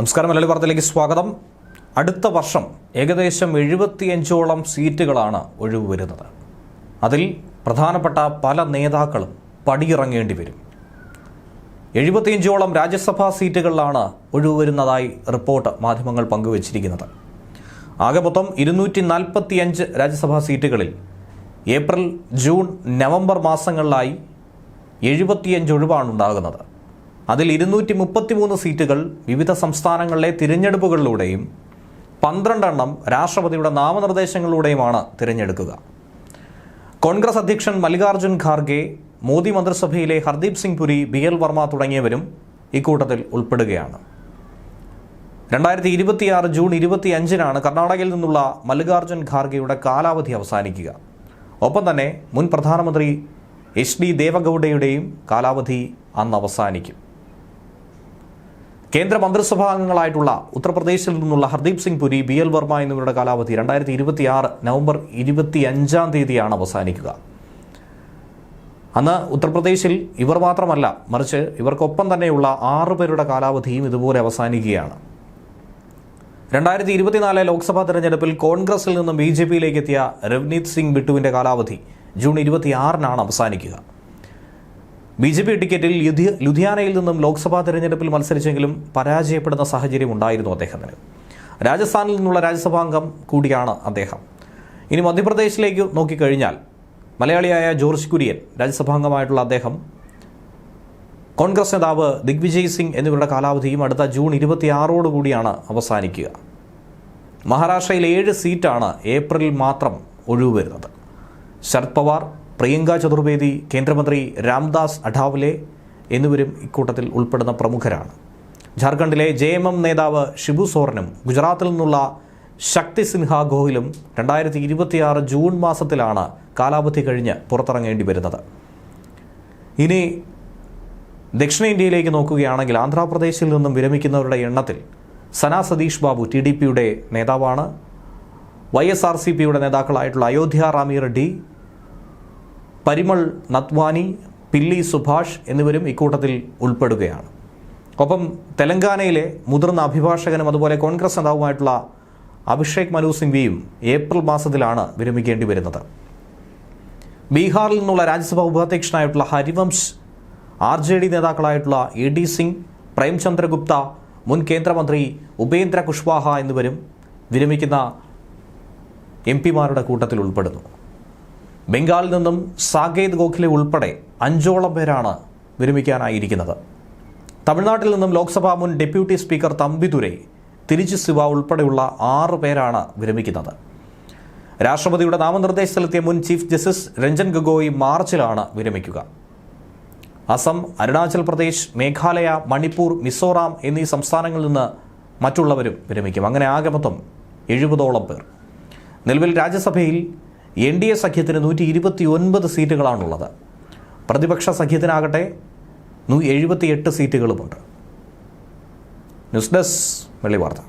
നമസ്കാരം മലയാളി വാർത്തയിലേക്ക് സ്വാഗതം. അടുത്ത വർഷം ഏകദേശം എഴുപത്തിയഞ്ചോളം സീറ്റുകളാണ് ഒഴിവ് വരുന്നത് അതിൽ പ്രധാനപ്പെട്ട പല നേതാക്കളും പടിയിറങ്ങേണ്ടി വരും. എഴുപത്തിയഞ്ചോളം രാജ്യസഭാ സീറ്റുകളിലാണ് ഒഴിവ് വരുന്നതായി റിപ്പോർട്ട് മാധ്യമങ്ങൾ പങ്കുവച്ചിരിക്കുന്നത്. ആകെ മൊത്തം ഇരുന്നൂറ്റി നാൽപ്പത്തിയഞ്ച് രാജ്യസഭാ സീറ്റുകളിൽ ഏപ്രിൽ ജൂൺ നവംബർ മാസങ്ങളിലായി എഴുപത്തിയഞ്ച് ഒഴിവാണ് ഉണ്ടാകുന്നത് അതിൽ ഇരുന്നൂറ്റി മുപ്പത്തിമൂന്ന് സീറ്റുകൾ വിവിധ സംസ്ഥാനങ്ങളിലെ തിരഞ്ഞെടുപ്പുകളിലൂടെയും പന്ത്രണ്ടെണ്ണം രാഷ്ട്രപതിയുടെ നാമനിർദ്ദേശങ്ങളിലൂടെയുമാണ് തിരഞ്ഞെടുക്കുക. കോൺഗ്രസ് അധ്യക്ഷൻ മല്ലികാർജുൻ ഖാർഗെ മോദി മന്ത്രിസഭയിലെ ഹർദീപ് സിംഗ് പുരി ബി എൽ വർമ്മ തുടങ്ങിയവരും ഇക്കൂട്ടത്തിൽ ഉൾപ്പെടുകയാണ്. രണ്ടായിരത്തി ഇരുപത്തിയാറ് ജൂൺ ഇരുപത്തി അഞ്ചിനാണ് കർണാടകയിൽ നിന്നുള്ള മല്ലികാർജുൻ ഖാർഗെയുടെ കാലാവധി അവസാനിക്കുക. ഒപ്പം തന്നെ മുൻ പ്രധാനമന്ത്രി എച്ച് ഡി ദേവഗൌഡയുടെയും കാലാവധി അന്ന് അവസാനിക്കും. കേന്ദ്ര മന്ത്രിസഭാ അംഗങ്ങളായിട്ടുള്ള ഉത്തർപ്രദേശിൽ നിന്നുള്ള ഹർദീപ് സിംഗ് പുരി ബി എൽ വർമ്മ എന്നിവരുടെ കാലാവധി രണ്ടായിരത്തി ഇരുപത്തി ആറ് നവംബർ ഇരുപത്തി അഞ്ചാം തീയതിയാണ് അവസാനിക്കുക. അന്ന് ഉത്തർപ്രദേശിൽ ഇവർ മാത്രമല്ല മറിച്ച് ഇവർക്കൊപ്പം തന്നെയുള്ള ആറു പേരുടെ കാലാവധിയും ഇതുപോലെ അവസാനിക്കുകയാണ്. രണ്ടായിരത്തി ഇരുപത്തിനാല് ലോക്സഭാ തെരഞ്ഞെടുപ്പിൽ കോൺഗ്രസിൽ നിന്നും ബി ജെ പിയിലേക്ക് എത്തിയ രവ്നീത് സിംഗ് ബിട്ടുവിന്റെ കാലാവധി ജൂൺ ഇരുപത്തിയാറിനാണ് അവസാനിക്കുക. ബി ജെ പി ടിക്കറ്റിൽ ലുധി- ലുധിയാനയിൽ നിന്നും ലോക്സഭാ തെരഞ്ഞെടുപ്പിൽ മത്സരിച്ചെങ്കിലും പരാജയപ്പെടുന്ന സാഹചര്യം ഉണ്ടായിരുന്നു അദ്ദേഹത്തിന്. രാജസ്ഥാനിൽ നിന്നുള്ള രാജ്യസഭാംഗം കൂടിയാണ് അദ്ദേഹം. ഇനി മധ്യപ്രദേശിലേക്ക് നോക്കിക്കഴിഞ്ഞാൽ മലയാളിയായ ജോർജ് കുര്യൻ രാജ്യസഭാംഗമായിട്ടുള്ള അദ്ദേഹം കോൺഗ്രസ് നേതാവ് ദിഗ്വിജയ് സിംഗ് എന്നിവരുടെ കാലാവധിയും അടുത്ത ജൂൺ ഇരുപത്തിയാറോടുകൂടിയാണ് അവസാനിക്കുക. മഹാരാഷ്ട്രയിൽ ഏഴ് സീറ്റാണ് ഏപ്രിൽ മാത്രം ഒഴിവ് വരുന്നത്. ശരത് പവാർ പ്രിയങ്ക ചതുർവേദി കേന്ദ്രമന്ത്രി രാംദാസ് അഠാവലെ എന്നിവരും ഇക്കൂട്ടത്തിൽ ഉൾപ്പെടുന്ന പ്രമുഖരാണ്. ജാർഖണ്ഡിലെ ജെ എം എം നേതാവ് ഷിബു സോറനും ഗുജറാത്തിൽ നിന്നുള്ള ശക്തി സിൻഹ ഗോഹിലും രണ്ടായിരത്തി ഇരുപത്തിയാറ് ജൂൺ മാസത്തിലാണ് കാലാവധി കഴിഞ്ഞ് പുറത്തിറങ്ങേണ്ടി വരുന്നത്. ഇനി ദക്ഷിണേന്ത്യയിലേക്ക് നോക്കുകയാണെങ്കിൽ ആന്ധ്രാപ്രദേശിൽ നിന്നും വിരമിക്കുന്നവരുടെ എണ്ണത്തിൽ സന സതീഷ് ബാബു ടി ഡി പിയുടെ നേതാവാണ്. വൈ എസ് ആർ സി പിയുടെ നേതാക്കളായിട്ടുള്ള അയോധ്യ റാമി റെഡ്ഡി പരിമൾ നത്വാനി പില്ലി സുഭാഷ് എന്നിവരും ഇക്കൂട്ടത്തിൽ ഉൾപ്പെടുകയാണ്. ഒപ്പം തെലങ്കാനയിലെ മുതിർന്ന അഭിഭാഷകനും അതുപോലെ കോൺഗ്രസ് നേതാവുമായിട്ടുള്ള അഭിഷേക് മനു സിംഗ്വിയും ഏപ്രിൽ മാസത്തിലാണ് വിരമിക്കേണ്ടി വരുന്നത്. ബീഹാറിൽ നിന്നുള്ള രാജ്യസഭാ ഉപാധ്യക്ഷനായിട്ടുള്ള ഹരിവംശ് ആർ ജെ ഡി നേതാക്കളായിട്ടുള്ള എ ഡി സിംഗ് പ്രേംചന്ദ്ര ഗുപ്ത മുൻ കേന്ദ്രമന്ത്രി ഉപേന്ദ്ര കുഷ്വാഹ എന്നിവരും വിരമിക്കുന്ന എം പിമാരുടെ കൂട്ടത്തിൽ ഉൾപ്പെടുന്നു. ബംഗാളിൽ നിന്നും സാകേത് ഗോഖലെ ഉൾപ്പെടെ അഞ്ചോളം പേരാണ് വിരമിക്കാനായിരിക്കുന്നത്. തമിഴ്നാട്ടിൽ നിന്നും ലോക്സഭാ മുൻ ഡെപ്യൂട്ടി സ്പീക്കർ തമ്പിദുരൈ തിരിച്ചു ശിവ ഉൾപ്പെടെയുള്ള ആറ് പേരാണ് വിരമിക്കുന്നത്. രാഷ്ട്രപതിയുടെ നാമനിർദ്ദേശത്തിലെത്തിയ മുൻ ചീഫ് ജസ്റ്റിസ് രഞ്ജൻ ഗൊഗോയ് മാർച്ചിലാണ് വിരമിക്കുക. അസം അരുണാചൽ പ്രദേശ് മേഘാലയ മണിപ്പൂർ മിസോറാം എന്നീ സംസ്ഥാനങ്ങളിൽ നിന്ന് മറ്റുള്ളവരും വിരമിക്കും. അങ്ങനെ ആകെ മൊത്തം എഴുപതോളം പേർ. നിലവിൽ രാജ്യസഭയിൽ എൻ ഡി എ സഖ്യത്തിന് നൂറ്റി ഇരുപത്തി ഒൻപത് സീറ്റുകളാണുള്ളത്. പ്രതിപക്ഷ സഖ്യത്തിനാകട്ടെ നൂ എഴുപത്തിയെട്ട് സീറ്റുകളുമുണ്ട്. ന്യൂസ് ഡെസ്ക് വെള്ളി വാർത്ത